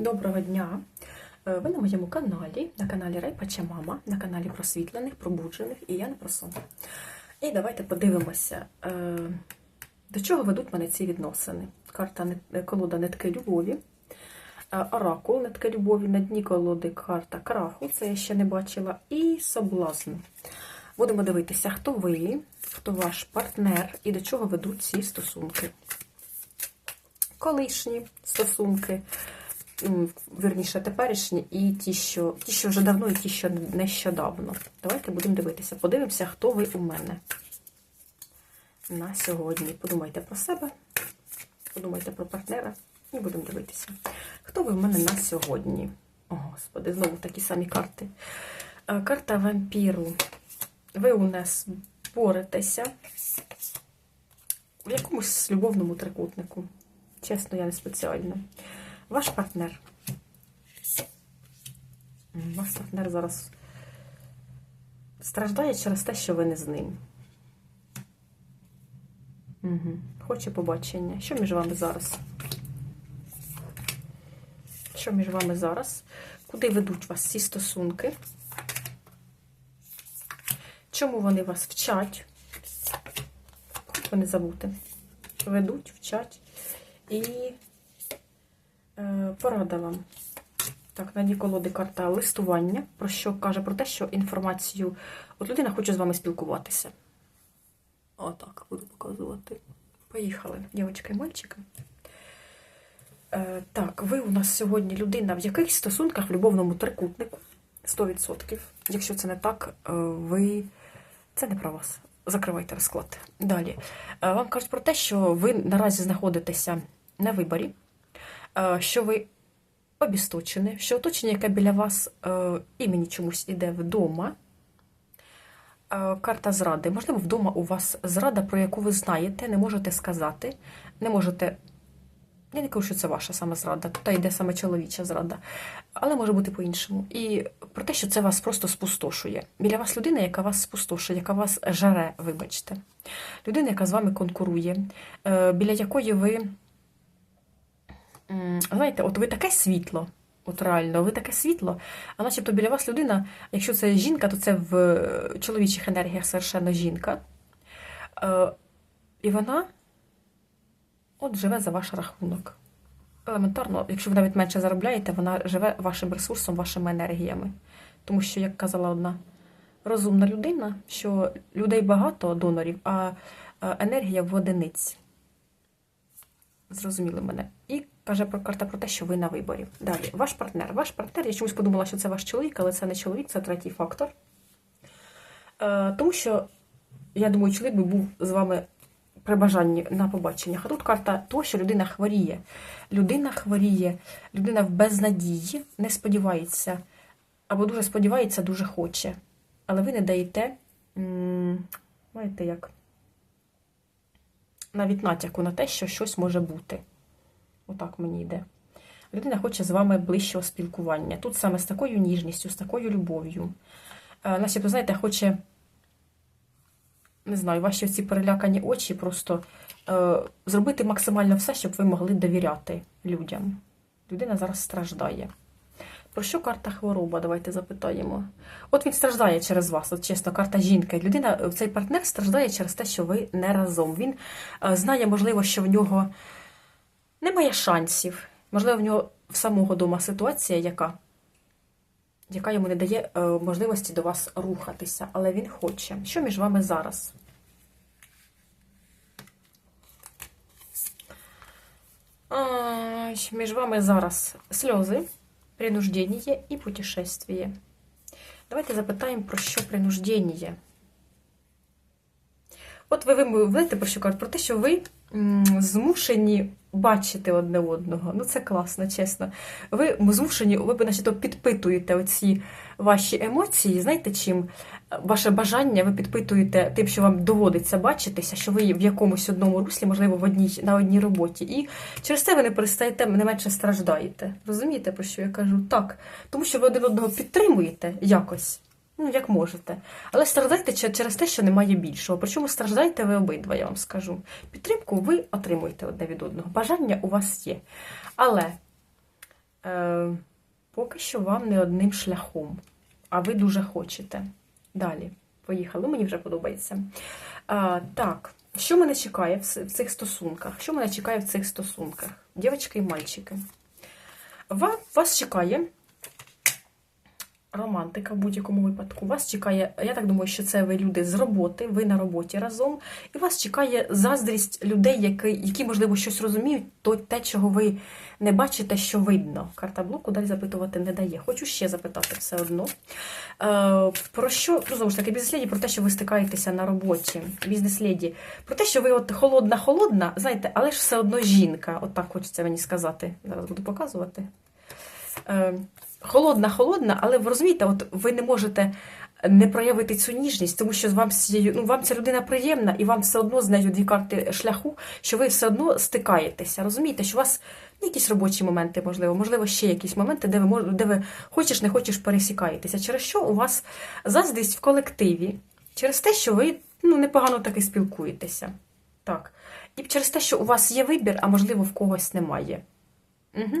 Доброго дня! Е, Ви на моєму каналі, на каналі Райпача Мама, на каналі просвітлених, пробуджених і я не про. І давайте подивимося, е, до чого ведуть мене ці відносини. Карта колода нитки любові, е, оракул нитки любові, на дні колоди карта краху, це я ще не бачила, і соблазн. Будемо дивитися, хто ви, хто ваш партнер і до чого ведуть ці стосунки. Колишні стосунки, м, вірніше теперішні, і ті, що ті, що вже давно, і ті, що нещодавно. Давайте будемо дивитися. Подивимося, хто ви у мене на сьогодні. Подумайте про себе, подумайте про партнера і будемо дивитися. Хто ви в мене на сьогодні? О, Господи, знову такі самі карти. Е, Карта вампіру. Ви у нас боретеся в якомусь любовному трикутнику. Чесно, я не спеціально. Ваш партнер. Ваш партнер зараз страждає через те, що ви не з ним. Угу. Хоче побачення. Що між вами зараз? Що між вами зараз? Куди ведуть вас ці стосунки? Чому вони вас вчать? Хоч ви не забути. Ведуть, вчать. І порада вам. Так, на дні колоди карта листування, про що каже про те, що інформацію. От людина хоче з вами спілкуватися. Отак буду показувати. Поїхали, дівчатки і мальчики. Е, так, ви у нас сьогодні людина в якихось стосунках в любовному трикутнику 100%. Якщо це не так, е, ви. Це не про вас. Закривайте розклад. Далі. Е, Вам кажуть про те, що ви наразі знаходитеся на виборі, е, що ви обісточені, що оточення, яке біля вас е, імені чомусь іде вдома. Е, Карта зради. Можливо, вдома у вас зрада, про яку ви знаєте, не можете сказати, не можете. Я не кажу, що це ваша саме зрада, тут йде саме чоловіча зрада, але може бути по-іншому. І про те, що це вас просто спустошує. Біля вас людина, яка вас спустошує, яка вас жаре, вибачте. Людина, яка з вами конкурує, е, біля якої ви, знаєте, от ви таке світло, от реально, ви таке світло, а начебто біля вас людина, якщо це жінка, то це в е, чоловічих енергіях совершенно жінка. Е, І вона от живе за ваш рахунок. Елементарно, якщо ви навіть менше заробляєте, вона живе вашим ресурсом, вашими енергіями. Тому що, як казала одна розумна людина, що людей багато донорів, а е, енергія в одиниць. Зрозуміли мене. І каже про карта про те, що ви на виборі. Далі, ваш партнер. Ваш партнер, я чомусь подумала, що це ваш чоловік, але це не чоловік, це третій фактор. Е, тому що, я думаю, чоловік би був з вами при бажанні на побаченнях. А тут карта того, що людина хворіє. Людина хворіє, людина в безнадії, не сподівається, або дуже сподівається, дуже хоче. Але ви не даєте, знаєте, як, навіть натяку на те, що щось може бути. Отак мені йде. Людина хоче з вами ближчого спілкування. Тут саме з такою ніжністю, з такою любов'ю. Е, Начебто, знаєте, хоче не знаю, ваші ці перелякані очі просто е, зробити максимально все, щоб ви могли довіряти людям. Людина зараз страждає. Про що карта хвороба? Давайте запитаємо. От він страждає через вас, от чесно, карта жінки. Людина, цей партнер страждає через те, що ви не разом. Він е, знає, можливо, що в нього немає шансів. Можливо, в нього в самого дома ситуація, яка, яка йому не дає е, можливості до вас рухатися, але він хоче. Що між вами зараз? Ай, між вами зараз сльози, принуждення і путешествие. Давайте запитаємо, про що принуждення. От ви вимовляєте про що кажуть? Про те, що ви змушені бачити одне одного. Ну, це класно, чесно. Ви змушені, ви наче то підпитуєте оці ваші емоції. Знаєте чим? Ваше бажання ви підпитуєте тим, що вам доводиться бачитися, що ви в якомусь одному руслі, можливо, в одній, на одній роботі. І через це ви не перестаєте, не менше страждаєте. Розумієте, про що я кажу? Так. Тому що ви один одного підтримуєте якось. Ну, як можете. Але страждайте через те, що немає більшого. Причому страждаєте ви обидва, я вам скажу. Підтримку ви отримуєте одне від одного. Бажання у вас є. Але Е, поки що вам не одним шляхом, а ви дуже хочете. Далі. Поїхали, мені вже подобається. А, так, що мене чекає в цих стосунках? Що мене чекає в цих стосунках? Дівчатки і мальчики. Вас чекає романтика в будь-якому випадку. Вас чекає, я так думаю, що це ви люди з роботи, ви на роботі разом, і вас чекає заздрість людей, які, які можливо, щось розуміють, то те, чого ви не бачите, що видно. Карта блоку далі запитувати не дає. Хочу ще запитати все одно. Е, про що, ну, знову ж таки, бізнес-леді, про те, що ви стикаєтеся на роботі, бізнес-леді, про те, що ви от холодна-холодна, знаєте, але ж все одно жінка. От так хочеться мені сказати. Зараз буду показувати. Е, холодна, холодна, але ви розумієте, от ви не можете не проявити цю ніжність, тому що вам, ну, вам ця людина приємна, і вам все одно з нею дві карти шляху, що ви все одно стикаєтеся. Розумієте, що у вас ну, якісь робочі моменти, можливо, можливо, ще якісь моменти, де ви де ви хочеш, не хочеш пересікаєтеся. Через що у вас заздрість в колективі, через те, що ви ну, непогано таки спілкуєтеся. Так. І через те, що у вас є вибір, а можливо, в когось немає. Угу.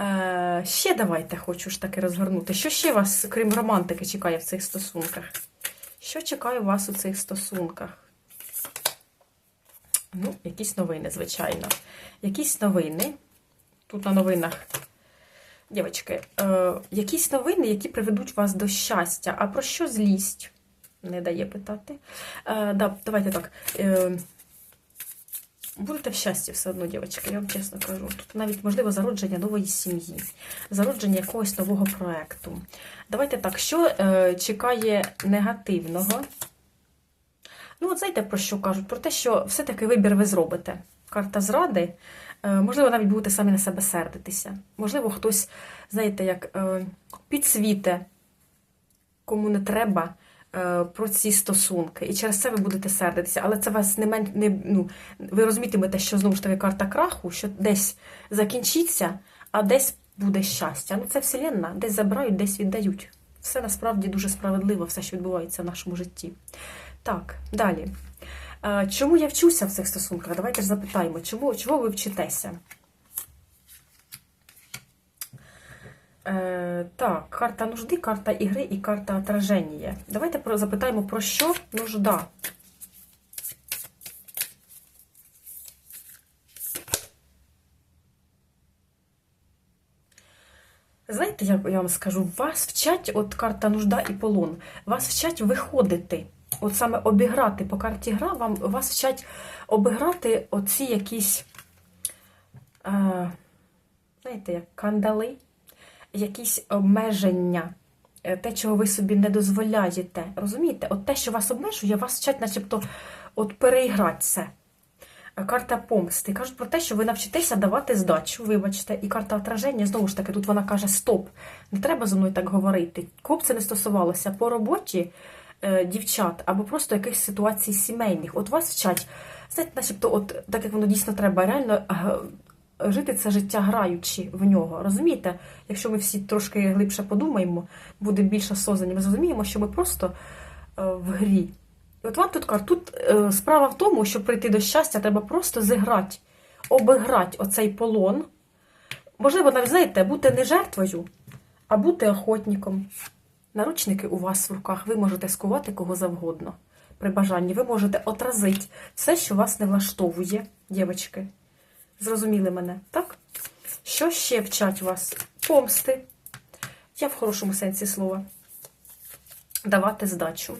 Е, ще давайте хочу ж таки розгорнути. Що ще вас, крім романтики, чекає в цих стосунках? Що чекає вас у цих стосунках? Ну, якісь новини, звичайно. Якісь новини. Тут на новинах, дівчатки, е, якісь новини, які приведуть вас до щастя. А про що злість? Не дає питати. Е, да, давайте так. Е, Будете в щасті все одно, дівчатки, я вам чесно кажу. Тут навіть можливо зародження нової сім'ї, зародження якогось нового проекту. Давайте так, що е, чекає негативного? Ну, от знаєте, про що кажуть? Про те, що все-таки вибір ви зробите. Карта зради. Е, можливо, навіть будете самі на себе сердитися. Можливо, хтось, знаєте, як е, підсвіте, кому не треба про ці стосунки. І через це ви будете сердитися. Але це вас не мен... не ну, ви розумітимете, що знову ж таки карта краху, що десь закінчиться, а десь буде щастя. Ну це вселенна, десь забирають, десь віддають. Все насправді дуже справедливо, все, що відбувається в нашому житті. Так, далі. Е, Чому я вчуся в цих стосунках? Давайте ж запитаємо, чому, чого ви вчитеся? Е, так, карта нужди, карта ігри і карта отраження. Давайте про, запитаємо, про що нужда. Знаєте, як я вам скажу, вас вчать, от карта нужда і полон, вас вчать виходити. От саме обіграти по карті гра, вам вас вчать обіграти оці якісь, е, знаєте, як кандали, якісь обмеження, е, те, чого ви собі не дозволяєте. Розумієте? От те, що вас обмежує, вас вчать, начебто, от переіграти це. Е, Карта помсти. Кажуть про те, що ви навчитеся давати здачу, вибачте, і карта отраження, знову ж таки, тут вона каже: Стоп, не треба зі мною так говорити. Кого б це не стосувалося по роботі е, дівчат або просто якихось ситуацій сімейних. От вас вчать, знаєте, начебто, от так як воно дійсно треба, реально жити це життя граючи в нього. Розумієте? Якщо ми всі трошки глибше подумаємо, буде більше осознані, ми зрозуміємо, що ми просто е, в грі. І от вам тут кажуть, тут е, справа в тому, щоб прийти до щастя, треба просто зіграти, обіграти оцей полон. Можливо, навіть, знаєте, бути не жертвою, а бути охотником. Наручники у вас в руках, ви можете скувати кого завгодно. При бажанні ви можете отразити все, що вас не влаштовує, дівчатки. Зрозуміли мене, так? Що ще вчать вас? Помсти. Я в хорошому сенсі слова. Давати здачу.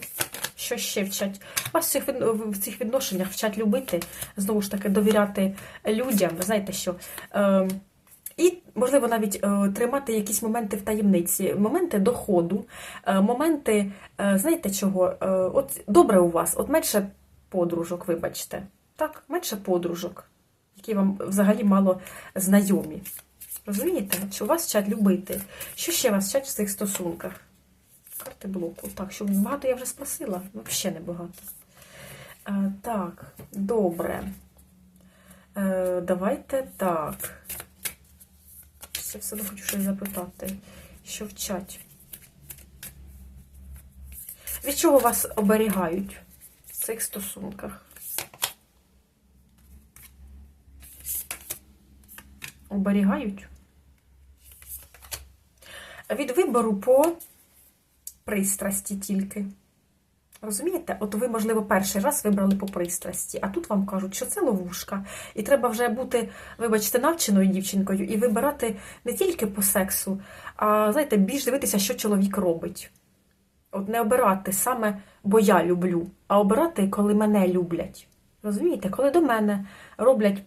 Що ще вчать? Вас в цих, відношеннях вчать любити, знову ж таки, довіряти людям. Знаєте що? Е, і, можливо, навіть е, тримати якісь моменти в таємниці, моменти доходу, е, моменти, е, знаєте чого? От добре у вас, от менше подружок, вибачте. Так, менше подружок, які вам взагалі мало знайомі. Розумієте? Що вас вчать любити? Що ще вас вчать в цих стосунках? Карти блоку. Так, що багато я вже спросила? Взагалі не багато. Е, так, добре. Е, давайте так. Я все одно хочу щось запитати. Що вчать? Від чого вас оберігають в цих стосунках? Оберігають? Від вибору по пристрасті тільки. Розумієте? От ви, можливо, перший раз вибрали по пристрасті, а тут вам кажуть, що це ловушка. І треба вже бути, вибачте, навченою дівчинкою і вибирати не тільки по сексу, а знаєте, більш дивитися, що чоловік робить. От не обирати саме, бо я люблю, а обирати, коли мене люблять. Розумієте, коли до мене роблять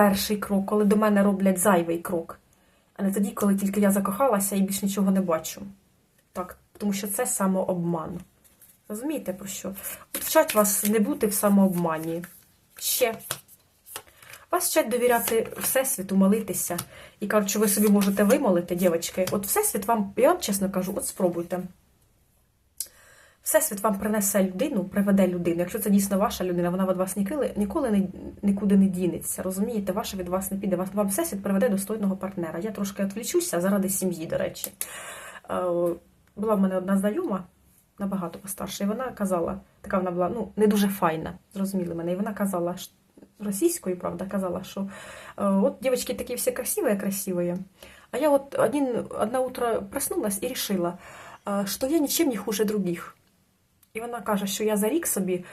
перший крок, коли до мене роблять зайвий крок, а не тоді, коли тільки я закохалася і більш нічого не бачу. Так, тому що це самообман. Розумієте про що? От вчать вас не бути в самообмані. Ще. Вас вчать довіряти Всесвіту, молитися. І кажуть, що ви собі можете вимолити, дівчатки. От Всесвіт вам, я вам чесно кажу, от спробуйте. Всесвіт вам принесе людину, приведе людину. Якщо це дійсно ваша людина, вона від вас ніколи, ніколи не, нікуди не дінеться. Розумієте, ваша від вас не піде. Вас- Вам Всесвіт приведе достойного партнера. Я трошки відвлічуся заради сім'ї, до речі. Е, Була в мене одна знайома, набагато постарша, і вона казала, така вона була ну, не дуже файна, зрозуміли мене. І вона казала російською, правда, казала, що е, от дівчатки такі всі красиві, красиві. А я от один, одна утро проснулась і решила, е, що я нічим не хуже других. І вона каже, що я за рік собі е,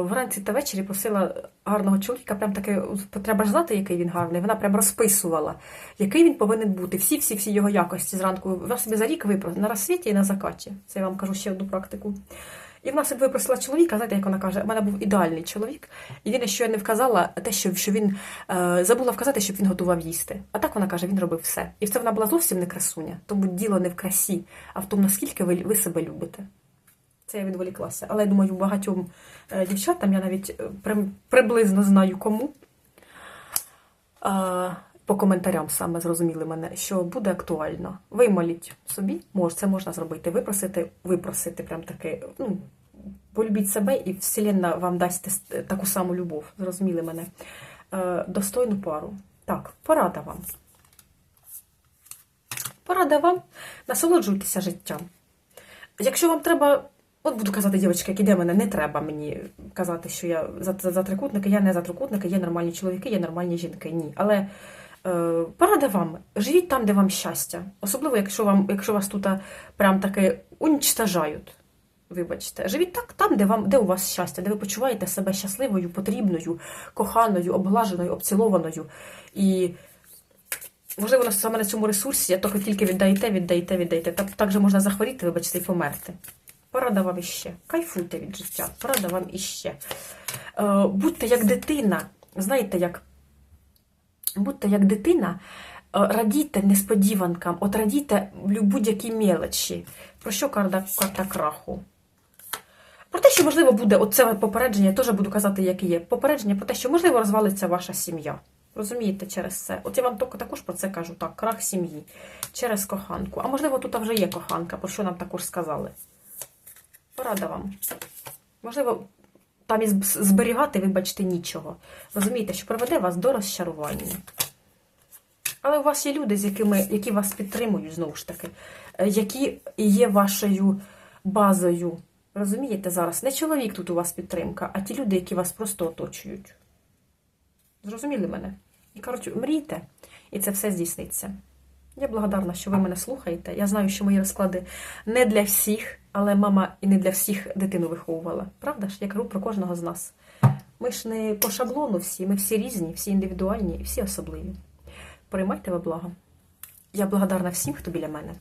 вранці та ввечері просила гарного чоловіка, прям таки треба ж знати, який він гарний. Вона прям розписувала, який він повинен бути. Всі, всі, всі його якості зранку. Вона собі за рік випросила на розсвіті і на закаті. Це я вам кажу ще одну практику. І вона собі випросила чоловіка, знаєте, як вона каже, у мене був ідеальний чоловік. Єдине, що я не вказала, те, що, що він е, забула вказати, щоб він готував їсти. А так вона каже, він робив все. І це вона була зовсім не красуня. Тому діло не в красі, а в тому, наскільки ви, ви себе любите. Це я відволіклася. Але я думаю, багатьом е, дівчатам я навіть е, приблизно знаю кому. По коментарям саме зрозуміли мене, що буде актуально. Вимоліть собі, мож, це можна зробити. Випросити, випросити прям таки, ну, полюбіть себе, і Вселенна вам дасть таку саму любов. Зрозуміли мене. Е, достойну пару. Так, порада вам. Порада вам. Насолоджуйтеся життям. Якщо вам треба, от буду казати, дівчатки, як іде мене, не треба мені казати, що я за, за, за трикутники, я не за трикутники, є нормальні чоловіки, є нормальні жінки. Ні. Але е, порада вам, живіть там, де вам щастя. Особливо, якщо вам, якщо вас тут прям таки унічтажають. Вибачте, живіть так там, де вам, де у вас щастя, де ви почуваєте себе щасливою, потрібною, коханою, обглаженою, обцілованою. І можливо, саме на цьому ресурсі, тільки тільки віддаєте, віддаєте, віддаєте. Так, так же можна захворіти, вибачте, і померти. Порада вам іще. Кайфуйте від життя. Порада вам іще. Е, будьте як дитина. Знаєте, як будьте як дитина, е, радійте несподіванкам, от радійте будь-якій мелочі. Про що карта, карта краху? Про те, що можливо буде, оце попередження, я теж буду казати, як і є. Попередження про те, що можливо розвалиться ваша сім'я. Розумієте, через це. От я вам також про це кажу, так, крах сім'ї через коханку. А можливо, тут вже є коханка, про що нам також сказали. Порада вам. Можливо, там і зб- зберігати, вибачте, нічого. Розумієте, що приведе вас до розчарування. Але у вас є люди, з якими, які вас підтримують, знову ж таки, е, які є вашою базою. Розумієте зараз? Не чоловік тут у вас підтримка, а ті люди, які вас просто оточують. Зрозуміли мене? І коротше, мрійте, і це все здійсниться. Я благодарна, що ви мене слухаєте. Я знаю, що мої розклади не для всіх, але мама і не для всіх дитину виховувала. Правда ж? Я кажу про кожного з нас. Ми ж не по шаблону всі, ми всі різні, всі індивідуальні і всі особливі. Приймайте во благо. Я благодарна всім, хто біля мене.